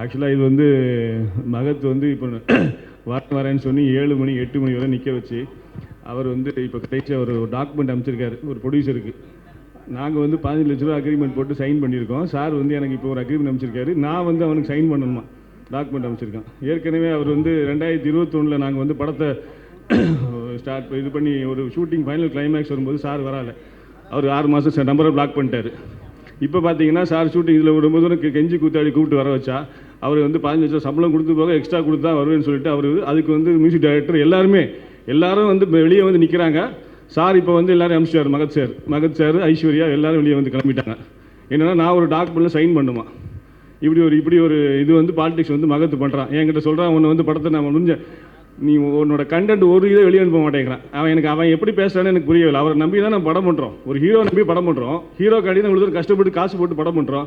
ஆக்சுவலாக இது வந்து மகத் வந்து இப்போ வர வரேன்னு சொல்லி ஏழு மணி எட்டு மணி வரை நிற்க வச்சு அவர் வந்து இப்போ கடைசி அவர் ஒரு டாக்குமெண்ட் அமைச்சிருக்காரு ஒரு ப்ரொடியூசருக்கு நாங்கள் வந்து பதினஞ்சு லட்ச ரூபா அக்ரிமெண்ட் போட்டு சைன் பண்ணியிருக்கோம். சார் வந்து எனக்கு இப்போ ஒரு அக்ரிமெண்ட் அமைச்சிருக்காரு நான் வந்து அவனுக்கு சைன் பண்ணணுமா? டாக்குமெண்ட் அமைச்சிருக்கான் ஏற்கனவே அவர் வந்து ரெண்டாயிரத்தி இருபத்தொன்னில் நாங்கள் வந்து படத்தை ஸ்டார்ட் இது பண்ணி ஒரு ஷூட்டிங் ஃபைனல் கிளைமேக்ஸ் வரும்போது சார் வரால. அவர் ஆறு மாதம் நம்பரை பிளாக் பண்ணிட்டார். இப்போ பார்த்தீங்கன்னா சார் ஷூட்டிங் இதில் விடும்போது எனக்கு கெஞ்சி கூத்தாடி கூப்பிட்டு வர வச்சா அவர் வந்து பதினஞ்சு லட்சம் சம்பளம் கொடுத்து போக எக்ஸ்ட்ரா கொடுத்தா வருவேன்னு சொல்லிட்டு அவர் அதுக்கு வந்து மியூசிக் டைரக்டர் எல்லாருமே எல்லாரும் வந்து வெளியே வந்து நிற்கிறாங்க சார் இப்போ வந்து எல்லாரும் அனுப்பிச்சிட்டாரு மகத் சார் மகத் சார் ஐஸ்வர்யா எல்லாரும் வெளியே வந்து கிளம்பிட்டாங்க. என்னென்னா நான் ஒரு டாக்குமெண்ட்டில் சைன் பண்ணுமா? இப்படி ஒரு இப்படி ஒரு இது வந்து பாலிடிக்ஸ் வந்து மகத்து பண்ணுறான் என்கிட்ட சொல்கிறான் உன்னை வந்து படத்தை நான் முடிஞ்ச நீ உன்னோட கண்டென்ட் ஒரு இதை வெளியே அனுப்ப மாட்டேங்கிறான். அவன் எனக்கு அவன் எப்படி பேசுறான்னு எனக்கு புரியவில்லை. அவரை நம்பி தான் நம்ம படம் பண்ணுறோம் ஒரு ஹீரோ நம்பி படம் பண்ணுறோம் ஹீரோ காடி தான் கஷ்டப்பட்டு காசு போட்டு படம் பண்ணுறோம்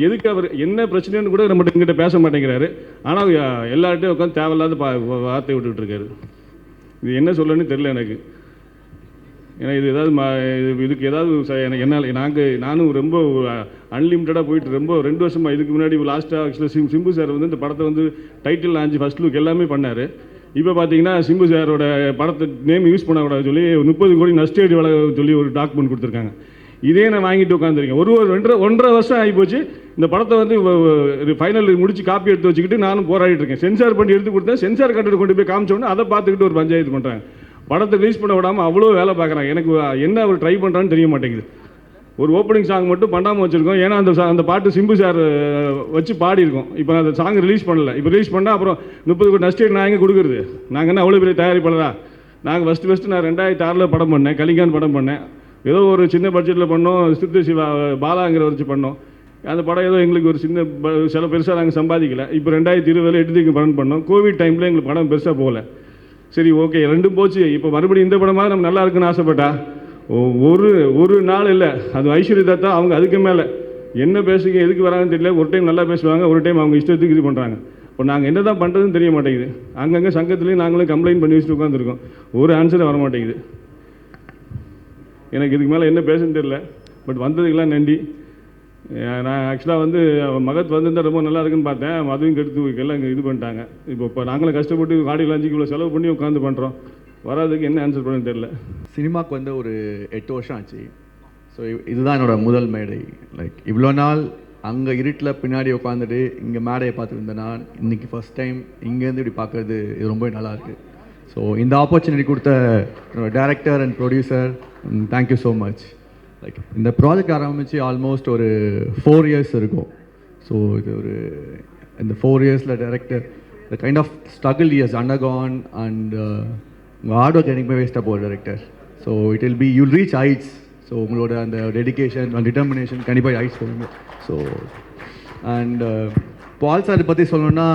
எதுக்கு அவர் என்ன பிரச்சனைன்னு கூட நம்மகிட்ட எங்கிட்ட பேச மாட்டேங்கிறாரு. ஆனால் எல்லார்ட்டையும் உட்காந்து தேவையில்லாத பா வார்த்தை விட்டுக்கிட்டு இருக்காரு. இது என்ன சொல்லணும்னு தெரில எனக்கு. ஏன்னா இது ஏதாவது இது- இதுக்கு ஏதாவது ச- எனக்கு என்னால் நாங்கள் நானும் ரொம்ப அன்லிமிட்டடாக போயிட்டு ரொம்ப ரெண்டு வருஷமாக இதுக்கு முன்னாடி லாஸ்ட்டாக ஆக்சுவலாக சிம் சிம்பு சார் வந்து இந்த படத்தை வந்து டைட்டில் ஆஞ்சு ஃபஸ்ட் லுக் எல்லாமே பண்ணார். இப்போ பார்த்தீங்கன்னா சிம்பு சாரோட படத்தை நேம் யூஸ் பண்ணக்கூடாது சொல்லி முப்பது கோடி நஷ்டேடி வளர சொல்லி ஒரு டாக்குமெண்ட் கொடுத்துருக்காங்க. இதே நான் வாங்கிட்டு உட்காந்துருக்கேன் ஒரு ஒரு ரெண்டரை ஒன்றரை வருஷம் ஆகி போச்சு இந்த படத்தை வந்து ஃபைனல் முடிச்சு காப்பி எடுத்து வச்சுக்கிட்டு நானும் போராடிட்டு இருக்கேன். சென்சார் பண்ணி எடுத்து கொடுத்தேன். சென்சார் கட்டர் கொண்டு போய் காமிச்சோன்னு அதை பார்த்துக்கிட்டு ஒரு பஞ்சாயத்து பண்ணுறாங்க படத்தை ரிலீஸ் பண்ண விடாமல் அவ்வளோ வேலை பார்க்குறாங்க. எனக்கு என்ன அவர் ட்ரை பண்ணுறான்னு தெரிய மாட்டேங்குது. ஒரு ஓப்பனிங் சாங் மட்டும் பண்ணாமல் வச்சுருக்கோம். ஏன்னா அந்த அந்த பாட்டு சிம்பு சார் வச்சு பாடியிருக்கோம். இப்போ அந்த சாங் ரிலீஸ் பண்ணல. இப்போ ரிலீஸ் பண்ணால் அப்புறம் முப்பது கோடி நஷ்டம் நான் எங்கே கொடுக்குறது? நாங்கள் என்ன அவ்வளோ பெரிய தயாரிப்பாளரா? நாங்கள் ஃபஸ்ட்டு ஃபஸ்ட்டு நான் ரெண்டாயிரத்தி ஆறில் படம் பண்ணேன். கலிங்கான் படம் பண்ணேன். ஏதோ ஒரு சின்ன பட்ஜெட்டில் பண்ணோம். சித்து சிவா பாலாங்கிற வச்சு பண்ணோம். அந்த படம் ஏதோ எங்களுக்கு ஒரு சின்ன ப- சில பெருசாக நாங்கள் சம்பாதிக்கல. இப்போ ரெண்டாயிரத்தி இருபதில் எட்டு படம் பண்ணோம். கோவிட் டைமில் எங்களுக்கு படம் பெருசாக போகல. சரி ஓகே ரெண்டும் போச்சு. இப்போ மறுபடியும் இந்த படமாக நம்ம நல்லா இருக்குன்னு ஆசைப்பட்டா? ஒரு ஒரு நாள் இல்லை. அது ஐஸ்வர்யா தாத்தா அவங்க அதுக்கு மேலே. என்ன பேசுங்க எதுக்கு வராங்கன்னு தெரியல. ஒரு டைம் நல்லா பேசுவாங்க ஒரு டைம் அவங்க இஷ்டத்துக்கு இது பண்ணுறாங்க இப்போ நாங்கள் என்ன தான் பண்ணுறதுன்னு தெரிய மாட்டேங்குது. அங்கங்கே சங்கத்துலேயும் நாங்களும் கம்ப்ளைண்ட் பண்ணி வச்சுட்டு உட்காந்துருக்கோம் ஒரு ஆன்சரே வர மாட்டேங்குது எனக்கு இதுக்கு மேலே என்ன பேசுன்னு தெரியல. பட் வந்ததுக்கெல்லாம் நன்றி. நான் ஆக்சுவலாக வந்து அவன் மகத் வந்திருந்தா ரொம்ப நல்லா இருக்குன்னு பார்த்தேன். அதுவும் கெடுத்து எல்லாம் இங்கே இது பண்ணிட்டாங்க. இப்போ இப்போ நாங்களும் கஷ்டப்பட்டு காடி லாஞ்சுக்கு இவ்வளோ செலவு பண்ணி உட்காந்து பண்ணுறோம் வராதுக்கு என்ன ஆன்சர் பண்ணணும்னு தெரியல. சினிமாக்கு வந்து ஒரு எட்டு வருஷம் ஆச்சு. ஸோ இதுதான் என்னோட முதல் மேடை. லைக் இவ்வளோ நாள் அங்கே இருட்டில் பின்னாடி உட்காந்துட்டு இங்கே மேடையை பார்த்துருந்தேன் நான். இன்னைக்கு ஃபர்ஸ்ட் டைம் இங்கேருந்து இப்படி பார்க்குறது இது ரொம்ப நல்லாயிருக்கு ஸோ இந்த ஆப்பர்ச்சுனிட்டி கொடுத்த என்னோட director and producer thank you so much like இந்த ப்ராஜெக்ட் ஆரம்பித்து ஆல்மோஸ்ட் ஒரு ஃபோர் இயர்ஸ் இருக்கும். ஸோ இது ஒரு இந்த ஃபோர் இயர்ஸில் director the kind of struggle years undergone and உங்கள் ஹார்ட் ஒர்க் எனக்கு வேஸ்ட்டாக போகுது director so it will be you'll reach heights so உங்களோட அந்த டெடிகேஷன் அண்ட் டிட்டர்மினேஷன் கண்டிப்பாக ஹைட்ஸ் போகுங்க ஸோ அண்ட் பால் சார் பற்றி சொல்லணும்னா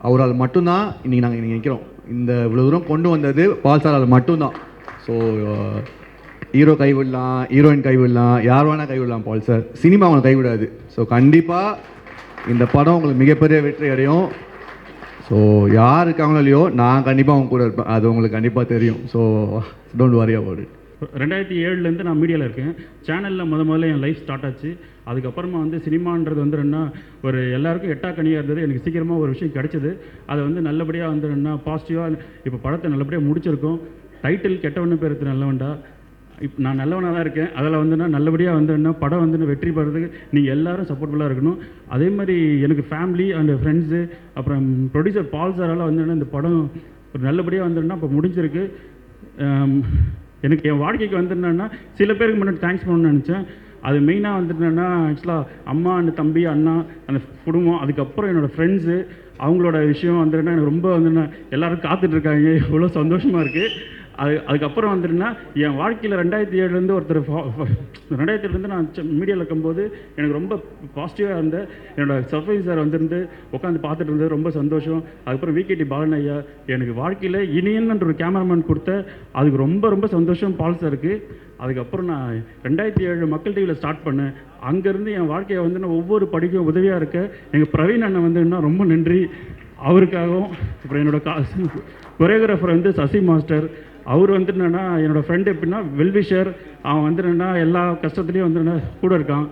அவரால் மட்டும்தான் இன்றைக்கி நாங்கள் இன்றைக்கி நிற்கிறோம் இந்த இவ்வளோ தூரம் கொண்டு வந்தது பால் சாரால் மட்டும்தான். ஸோ ஹீரோ uh, கைவிடலாம் ஹீரோயின் கைவிடலாம் யார் வேணால் கைவிடலாம் பால் சார் சினிமா அவங்களை கைவிடாது ஸோ கண்டிப்பாக இந்த படம் உங்களுக்கு மிகப்பெரிய வெற்றி அடையும். ஸோ யார் இருக்காங்களோ இல்லையோ நான் கண்டிப்பாக அவங்க கூட இருப்பேன். அது உங்களுக்கு கண்டிப்பாக தெரியும். So don't worry about it ரெண்டாயிரத்தி ஏழுலேருந்து நான் மீடியாவில் இருக்கேன். சேனலில் முத முதல்ல என் லைஃப் ஸ்டார்ட் ஆச்சு. அதுக்கப்புறமா வந்து சினிமான்றது வந்து என்ன ஒரு எல்லாருக்கும் எட்டா கனியாக இருந்தது. எனக்கு சீக்கிரமாக ஒரு விஷயம் கிடச்சிது. அதை வந்து நல்லபடியாக வந்து என்ன பாசிட்டிவாக இப்போ படத்தை நல்லபடியாக முடிச்சிருக்கோம். டைட்டில் கெட்டவனு பேர் நல்லவன்டா. இப்போ நான் நல்லவனாக தான் இருக்கேன். அதில் வந்துன்னா நல்லபடியாக வந்து என்ன படம் வந்து நான் வெற்றி பெறதுக்கு நீங்கள் எல்லாரும் சப்போர்ட்ஃபுல்லாக இருக்கணும். அதே மாதிரி எனக்கு ஃபேமிலி அண்டு ஃப்ரெண்ட்ஸு அப்புறம் ப்ரொடியூசர் பால் சாரால் வந்து இந்த படம் ஒரு நல்லபடியாக வந்துன்னா இப்போ முடிஞ்சிருக்கு. எனக்கு என் வாழ்க்கைக்கு வந்துருந்தேன்னா சில பேருக்கு முன்னாடி தேங்க்ஸ் பண்ணணும்னு நினச்சேன். அது மெயினாக வந்துட்டுனா ஆக்சுவலாக அம்மா அண்ட் தம்பி அண்ணா அந்த குடும்பம் அதுக்கப்புறம் என்னோடய ஃப்ரெண்ட்ஸு அவங்களோட விஷயம் வந்துட்டுனா எனக்கு ரொம்ப வந்து எல்லாரும் காத்துட்டு இருக்காங்க. இவ்வளோ சந்தோஷமாக இருக்குது அது அதுக்கப்புறம் வந்துட்டுனா என் வாழ்க்கையில் ரெண்டாயிரத்தி ஏழுலேருந்து ஒருத்தர் ஃபா- ரெண்டாயிரத்தி ஏழுலேருந்து நான் மீடியாவில் இருக்கும்போது எனக்கு ரொம்ப பாசிட்டிவாக இருந்த என்னோட சர்ஃபைஸ் சார் வந்திருந்து உட்காந்து பார்த்துட்டு இருந்தது ரொம்ப சந்தோஷம். அதுக்கப்புறம் விகேடி பாலன் ஐயா எனக்கு வாழ்க்கையில் இனியன்ற ஒரு கேமராமேன் கொடுத்த அதுக்கு ரொம்ப ரொம்ப சந்தோஷம் பால் சாருக்கு அதுக்கப்புறம் நான் ரெண்டாயிரத்தி ஏழு மக்கள் டிவியில் ஸ்டார்ட் பண்ணேன். அங்கேருந்து என் வாழ்க்கையை வந்து நான் ஒவ்வொரு படிக்கும் உதவியாக இருக்க எங்கள் பிரவீன் அண்ணன் வந்து என்ன ரொம்ப நன்றி அவருக்காகவும் அப்புறம் என்னோட கா கொரியோகிராஃபர் வந்து சசி மாஸ்டர். அவர் வந்து என்னென்னா என்னோட ஃப்ரெண்டு எப்படின்னா வெல்விஷர். அவன் வந்து என்னென்னா எல்லா கஷ்டத்துலேயும் வந்து என்ன கூட இருக்கான்.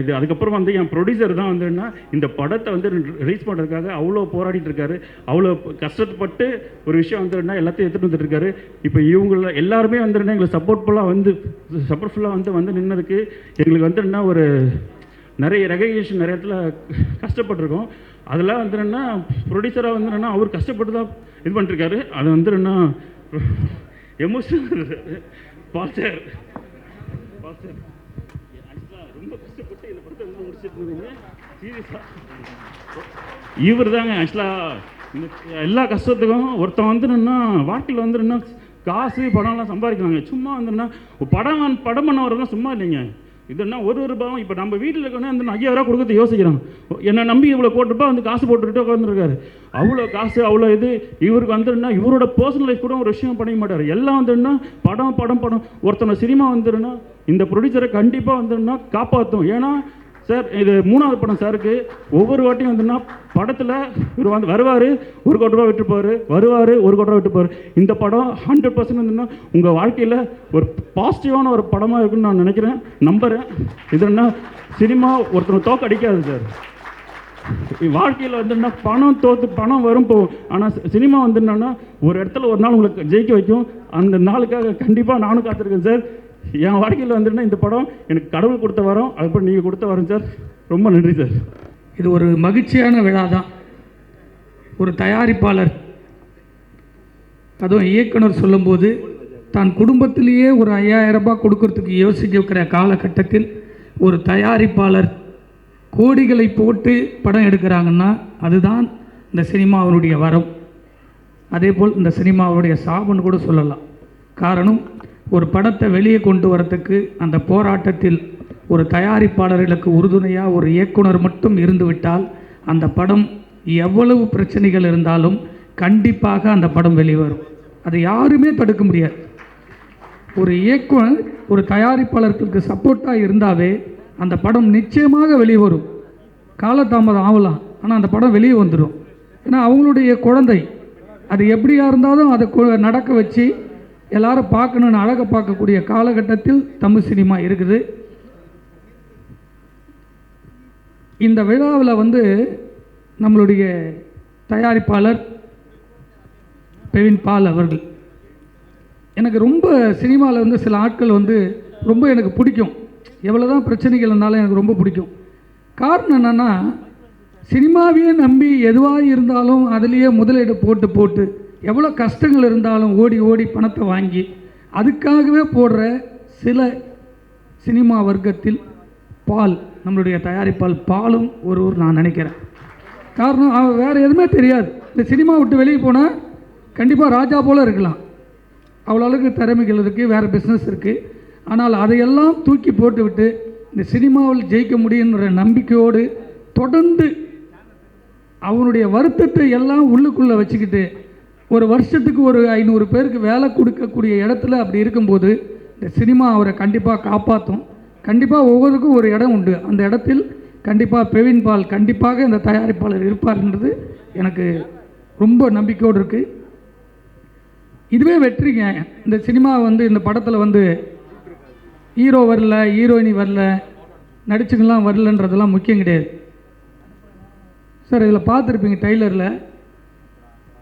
இது அதுக்கப்புறம் வந்து என் ப்ரொடியூசர் தான் வந்துன்னா இந்த படத்தை வந்து ரிலீஸ் பண்ணுறதுக்காக அவ்வளோ போராடிட்டு இருக்காரு. அவ்வளோ கஷ்டப்பட்டு ஒரு விஷயம் வந்துன்னா எல்லாத்தையும் எடுத்துகிட்டு வந்துட்டு இருக்காரு. இப்போ இவங்கள எல்லாருமே வந்துருன்னா எங்களுக்கு சப்போர்ட்ஃபுல்லாக வந்து சப்போர்ட்ஃபுல்லாக வந்து வந்து நின்னதுக்கு எங்களுக்கு வந்து என்ன ஒரு நிறைய ரெகக்னேஷன் நிறைய இடத்துல கஷ்டப்பட்டிருக்கோம். அதெல்லாம் என்னென்னா ப்ரொடியூசராக வந்துன்னா அவர் கஷ்டப்பட்டு தான் இது பண்ணிருக்காரு. அது வந்துன்னா எமோஷனல் பாஸ்டர். பாஸ்டர். ரொம்ப கஷ்டப்பட்டு இந்த படத்தை வந்து முடிச்சிட்டு இருந்தீங்க. சீரியஸாக இவர் தாங்க ஆக்சுவலாக எல்லா கஷ்டத்துக்கும் ஒருத்தன் வந்துருன்னா வாழ்க்கையில் வந்துருன்னா காசு படம்லாம் சம்பாதிக்கிறாங்க. சும்மா வந்துருன்னா படம் படம் பண்ண வரதான் சும்மா இல்லைங்க. இதுன்னா ஒரு ஒரு ரூபாவும் இப்போ நம்ம வீட்டில் இருக்கணும் அந்த ஐயாயிரம் ரூபா கொடுக்கறது யோசிக்கிறாங்க என்னை நம்பி இவ்வளோ போட்டுப்பா வந்து காசு போட்டுக்கிட்டு உட்காந்துருக்காரு அவ்வளோ காசு அவ்வளோ இது. இவருக்கு வந்துருன்னா இவரோட பர்சனல் லைஃப் கூட ஒரு விஷயம் பண்ணிக்க மாட்டார். எல்லாம் வந்துருன்னா படம் படம் படம். ஒருத்தனை சினிமா வந்துருன்னா இந்த ப்ரொடியூசரை கண்டிப்பாக வந்துருன்னா காப்பாற்றும் ஏன்னா சார் இது மூணாவது படம் சாருக்கு. ஒவ்வொரு வாட்டியும் வந்துன்னா படத்தில் இவர் வந்து வருவார் ஒரு கோடி ரூபா விட்டுப்பார் வருவார் ஒரு கோடி ரூபா விட்டுப்பார் இந்த படம் ஹண்ட்ரட் பர்சன்ட் வந்துன்னா உங்கள் வாழ்க்கையில் ஒரு பாசிட்டிவான ஒரு படமாக இருக்குன்னு நான் நினைக்கிறேன் நம்புகிறேன் இது என்ன சினிமா ஒருத்தனை தோக்க அடிக்காது சார். வாழ்க்கையில் வந்துன்னா பணம் தோத்து பணம் வரும் போகும் ஆனால் சினிமா வந்துன்னா ஒரு இடத்துல ஒரு நாள் உங்களுக்கு ஜெயிக்க வைக்கும். அந்த நாளுக்காக கண்டிப்பாக நானும் காத்திருக்கேன் சார். என் வாழ்க்கையில் வந்துருன்னா இந்த படம் எனக்கு கடவுள் கொடுத்த வரோம் அதுக்கப்புறம் நீங்கள் கொடுத்த வரோம் சார். ரொம்ப நன்றி சார். இது ஒரு மகிழ்ச்சியான விழா தான். ஒரு தயாரிப்பாளர் அதுவும் இயக்குனர் சொல்லும்போது தான் குடும்பத்திலேயே ஒரு ஐயாயிரம் ரூபாய் கொடுக்கறதுக்கு யோசிக்கிற காலகட்டத்தில் ஒரு தயாரிப்பாளர் கோடிகளை போட்டு படம் எடுக்கிறாங்கன்னா அதுதான் இந்த சினிமாவினுடைய வரம். அதே போல் இந்த சினிமாவுடைய சாபம்னு கூட சொல்லலாம். காரணம் ஒரு படத்தை வெளியே கொண்டு வரத்துக்கு அந்த போராட்டத்தில் ஒரு தயாரிப்பாளர்களுக்கு உறுதுணையாக ஒரு இயக்குனர் மட்டும் இருந்துவிட்டால் அந்த படம் எவ்வளவு பிரச்சனைகள் இருந்தாலும் கண்டிப்பாக அந்த படம் வெளிவரும். அதை யாருமே தடுக்க முடியாது. ஒரு இயக்குனர் ஒரு தயாரிப்பாளர்களுக்கு சப்போர்ட்டாக இருந்தாவே அந்த படம் நிச்சயமாக வெளிவரும் காலதாமதம் ஆகலாம். ஆனால் அந்த படம் வெளியே வந்துடும் ஏன்னா அவங்களுடைய குழந்தை. அது எப்படியா இருந்தாலும் அதை நடக்க வச்சு எல்லாரும் பார்க்கணுன்னு அழகை பார்க்கக்கூடிய காலகட்டத்தில் தமிழ் சினிமா இருக்குது. இந்த விழாவில் வந்து நம்மளுடைய தயாரிப்பாளர் பெவின் பால் அவர்கள். எனக்கு ரொம்ப சினிமாவில் வந்து சில ஆட்கள் வந்து ரொம்ப எனக்கு பிடிக்கும். எவ்வளோ தான் பிரச்சனைகள் இருந்தாலும் எனக்கு ரொம்ப பிடிக்கும். காரணம் என்னென்னா சினிமாவையே நம்பி எதுவாக இருந்தாலும் அதுலேயே முதலீடு போட்டு போட்டு எவ்வளோ கஷ்டங்கள் இருந்தாலும் ஓடி ஓடி பணத்தை வாங்கி அதுக்காகவே போடுற சில சினிமா வர்க்கத்தில் பால் நம்மளுடைய தயாரிப்பால் பாலும் ஒரு ஒரு நான் நினைக்கிறேன். காரணம் அவன் வேறு எதுவுமே தெரியாது. இந்த சினிமா விட்டு வெளியே போனால் கண்டிப்பாக ராஜா போல இருக்கலாம். அவ்வளோ அளவுக்கு திறமைகள் இருக்குது வேறு பிஸ்னஸ் இருக்குது ஆனால் அதையெல்லாம் தூக்கி போட்டுவிட்டு இந்த சினிமாவில் ஜெயிக்க முடியுன்ற நம்பிக்கையோடு தொடர்ந்து அவனுடைய வருத்தத்தை எல்லாம் உள்ளுக்குள்ளே வச்சுக்கிட்டு ஒரு வருஷத்துக்கு ஒரு ஐநூறு பேருக்கு வேலை கொடுக்கக்கூடிய இடத்துல அப்படி இருக்கும்போது இந்த சினிமா அவரை கண்டிப்பாக காப்பாற்றும் கண்டிப்பாக ஒவ்வொருக்கும் ஒரு இடம் உண்டு. அந்த இடத்தில் கண்டிப்பாக பெவின் பால் கண்டிப்பாக இந்த தயாரிப்பாளர் இருப்பார்ன்றது எனக்கு ரொம்ப நம்பிக்கையோடு இருக்குது இதுவே வெற்றிங்க. இந்த சினிமா வந்து இந்த படத்தில் வந்து ஹீரோ வரல ஹீரோயினி வரல நடிச்சுங்கெல்லாம் வரலன்றதெல்லாம் முக்கியம் கிடையாது. சார் இதில் பார்த்துருப்பீங்க டைலரில்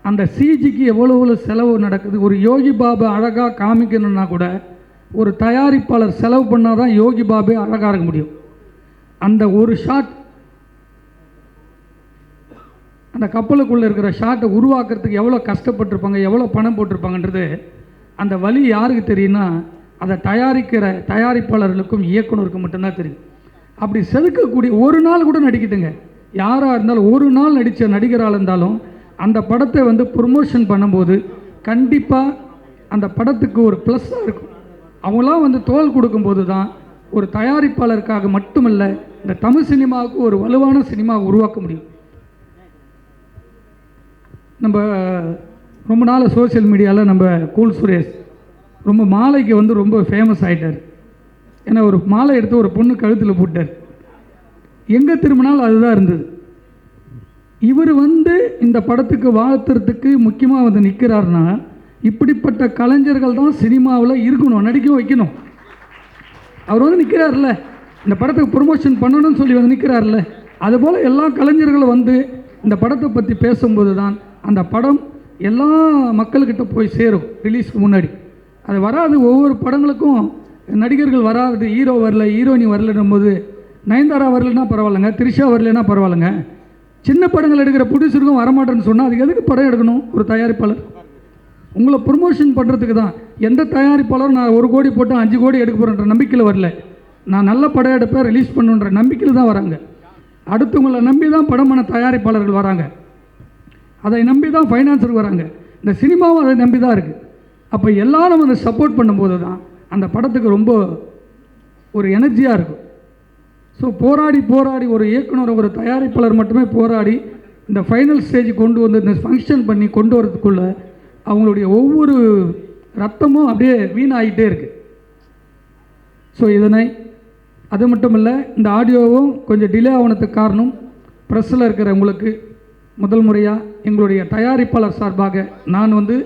அந்த சிஜிக்கு எவ்வளோ எவ்வளோ செலவு நடக்குது? ஒரு யோகி பாபா அழகாக காமிக்கணும்னா கூட ஒரு தயாரிப்பாளர் செலவு பண்ணால் தான் யோகி பாபே அழகாக இருக்க முடியும். அந்த ஒரு ஷாட் அந்த கப்பலுக்குள்ளே இருக்கிற ஷாட்டை உருவாக்குறதுக்கு எவ்வளோ கஷ்டப்பட்டிருப்பாங்க எவ்வளோ பணம் போட்டிருப்பாங்கன்றது அந்த வழி யாருக்கு தெரியும்னா அதை தயாரிக்கிற தயாரிப்பாளர்களுக்கும் இயக்குனருக்கும் மட்டும்தான் தெரியும். அப்படி செதுக்கக்கூடிய ஒரு நாள் கூட நடிக்கட்டுங்க. யாராக இருந்தாலும் ஒரு நாள் நடித்த நடிகராக இருந்தாலும் அந்த படத்தை வந்து ப்ரொமோஷன் பண்ணும்போது கண்டிப்பாக அந்த படத்துக்கு ஒரு ப்ளஸ்ஸாக இருக்கும். அவங்களாம் வந்து தோல் கொடுக்கும்போது தான் ஒரு தயாரிப்பாளருக்காக மட்டுமல்ல இந்த தமிழ் சினிமாவுக்கு ஒரு வலுவான சினிமா உருவாக்க முடியும். நம்ம ரொம்ப நாள் சோஷியல் மீடியாவில் நம்ம கூல் சுரேஷ் ரொம்ப மாலைக்கு வந்து ரொம்ப ஃபேமஸ் ஆகிட்டார் ஏன்னா ஒரு மாலை எடுத்து ஒரு பொண்ணு கழுத்தில் போட்டார். எங்கே திரும்பினாலும் அதுதான் இருந்தது. இவர் வந்து இந்த படத்துக்கு வாழ்த்துறதுக்கு முக்கியமாக வந்து நிற்கிறாருன்னா இப்படிப்பட்ட கலைஞர்கள் தான் சினிமாவில் இருக்கணும் நடிக்க வைக்கணும். அவர் வந்து நிற்கிறார்ல இந்த படத்துக்கு ப்ரொமோஷன் பண்ணணும்னு சொல்லி வந்து நிற்கிறாருல்ல அதுபோல் எல்லா கலைஞர்களும் வந்து இந்த படத்தை பற்றி பேசும்போது தான் அந்த படம் எல்லா மக்கள்கிட்ட போய் சேரும் ரிலீஸ்க்கு முன்னாடி. அது வராது ஒவ்வொரு படங்களுக்கும் நடிகர்கள் வராது. ஹீரோ வரல ஹீரோயினி வரலன்னும் போது நயன்தாரா வரலன்னா பரவாயில்லைங்க த்ரிஷா வரலன்னா பரவாயில்லைங்க. சின்ன படங்கள் எடுக்கிற ப்ரொடியூசருக்கும் வரமாட்டேன்னு சொன்னால் அதுக்கு எதுக்கு படம் எடுக்கணும்? ஒரு தயாரிப்பாளர். உங்களை ப்ரொமோஷன் பண்ணுறதுக்கு தான். எந்த தயாரிப்பாளரும் நான் ஒரு கோடி போட்டு அஞ்சு கோடி எடுக்க போகிறேன்ற நம்பிக்கையில் வரல. நான் நல்ல படம் எடுப்பேன் ரிலீஸ் பண்ணுன்ற நம்பிக்கையில் தான் வராங்க. அடுத்தவங்களை நம்பி தான் படம் பண்ண தயாரிப்பாளர்கள் வராங்க. அதை நம்பி தான் ஃபைனான்சருக்கு வராங்க. இந்த சினிமாவும் அதை நம்பி தான் இருக்குது அப்போ எல்லாரும் அதை சப்போர்ட் பண்ணும்போது தான் அந்த படத்துக்கு ரொம்ப ஒரு எனர்ஜியாக இருக்கும். ஸோ போராடி போராடி ஒரு இயக்குனர் ஒரு தயாரிப்பாளர் மட்டுமே போராடி இந்த ஃபைனல் ஸ்டேஜ் கொண்டு வந்து இந்த ஃபங்க்ஷன் பண்ணி கொண்டு வரதுக்குள்ள அவங்களுடைய ஒவ்வொரு ரத்தமும் அப்படியே வீணாகிட்டே இருக்குது ஸோ இதனை அது மட்டும் இல்லை இந்த ஆடியோவும் கொஞ்சம் டிலே ஆனதுக்கு காரணம் ப்ரெஸ்ஸில் இருக்கிற உங்களுக்கு முதல் முறையாக எங்களுடைய தயாரிப்பாளர் சார்பாக நான் வந்து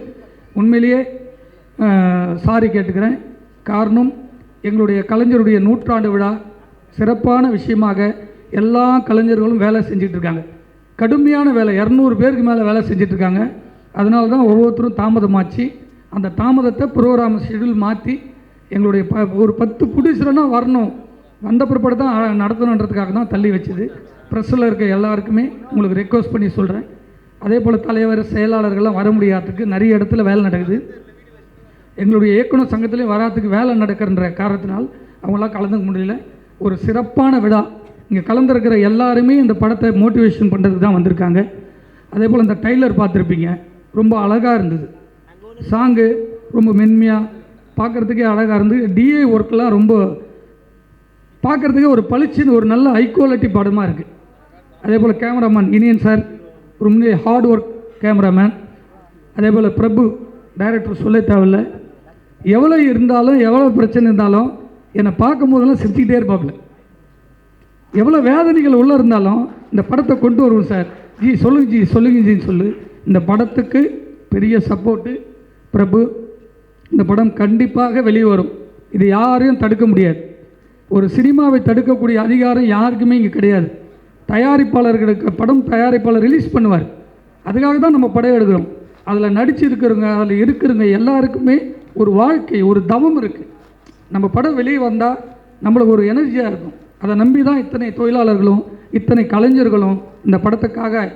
உண்மையிலேயே சாரி கேட்டுக்கிறேன். காரணம் எங்களுடைய கலைஞருடைய நூற்றாண்டு விழா சிறப்பான விஷயமாக எல்லா கலைஞர்களும் வேலை செஞ்சிட்ருக்காங்க. கடுமையான வேலை இரநூறு பேருக்கு மேலே வேலை செஞ்சிட்ருக்காங்க. அதனால தான் ஒவ்வொருத்தரும் தாமதமாச்சு. அந்த தாமதத்தை ப்ரோக்ராம் ஷெடியூல் மாற்றி எங்களுடைய ப ஒரு பத்து ப்ரொடியூசர்னா வரணும். வந்த பிற்பாடு தான் நடத்தணுன்றதுக்காக தான் தள்ளி வச்சது. ப்ரெஸ்ஸில் இருக்க எல்லாருக்குமே உங்களுக்கு ரெக்வஸ்ட் பண்ணி சொல்கிறேன் அதே போல் தலைவர் செயலாளர்கள்லாம் வர முடியாததுக்கு நிறைய இடத்துல வேலை நடக்குது. எங்களுடைய இயக்குனர் சங்கத்திலே வராதுக்கு வேலை நடக்கின்ற காரணத்தினால் அவங்களாம் கலந்துக்க முடியல. ஒரு சிறப்பான விழா. இங்கே கலந்துருக்கிற எல்லாருமே இந்த படத்தை மோட்டிவேஷன் பண்ணுறதுக்கு தான் வந்திருக்காங்க. அதே போல் இந்த டைலர் பார்த்துருப்பீங்க. ரொம்ப அழகாக இருந்தது. சாங்கு ரொம்ப மென்மையாக பார்க்குறதுக்கே அழகாக இருந்தது. டிஏ ஒர்க்லாம் ரொம்ப பார்க்குறதுக்கே ஒரு பளிச்சுன்னு ஒரு நல்ல ஹை குவாலிட்டி படமாக இருக்குது அதே போல் கேமராமேன் இனியன் சார் ரொம்ப ஹார்ட் ஒர்க் கேமராமேன் அதே போல் பிரபு டைரக்டர் சொல்ல தேவையில்ல. எவ்வளோ இருந்தாலும் எவ்வளோ பிரச்சனை இருந்தாலும் என்னை பார்க்கும் போதெல்லாம் சிரிச்சுக்கிட்டே இருப்பாப்புல. எவ்வளோ வேதனைகள் உள்ளே இருந்தாலும் இந்த படத்தை கொண்டு வருவோம் சார். ஜி சொல்லுங்க ஜி சொல்லுங்க ஜின்னு சொல்லு. இந்த படத்துக்கு பெரிய சப்போர்ட்டு பிரபு இந்த படம் கண்டிப்பாக வெளியே வரும். இது யாரையும் தடுக்க முடியாது. ஒரு சினிமாவை தடுக்கக்கூடிய அதிகாரம் யாருக்குமே இங்கே கிடையாது. தயாரிப்பாளர்களுக்கு படம் தயாரிப்பாளர் ரிலீஸ் பண்ணுவார். அதுக்காக தான் நம்ம படம் எடுக்கிறோம். அதில் நடிச்சு இருக்கிறவங்க அதில் இருக்கிறவங்க எல்லாருக்குமே ஒரு வாழ்க்கை ஒரு தவம் இருக்குது நம்ம படம் வெளியே வந்தால் நம்மளுக்கு ஒரு எனர்ஜியாக இருக்கும். அதை நம்பி தான் இத்தனை தொழிலாளர்களும் இத்தனை கலைஞர்களும் இந்த படத்துக்காக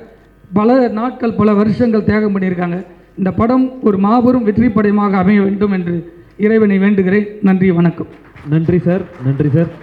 பல நாட்கள் பல வருஷங்கள் தியாகம் பண்ணியிருக்காங்க. இந்த படம் ஒரு மாபெரும் வெற்றி படமாக அமைய வேண்டும் என்று இறைவனை வேண்டுகிறேன். நன்றி வணக்கம். நன்றி சார். நன்றி சார்.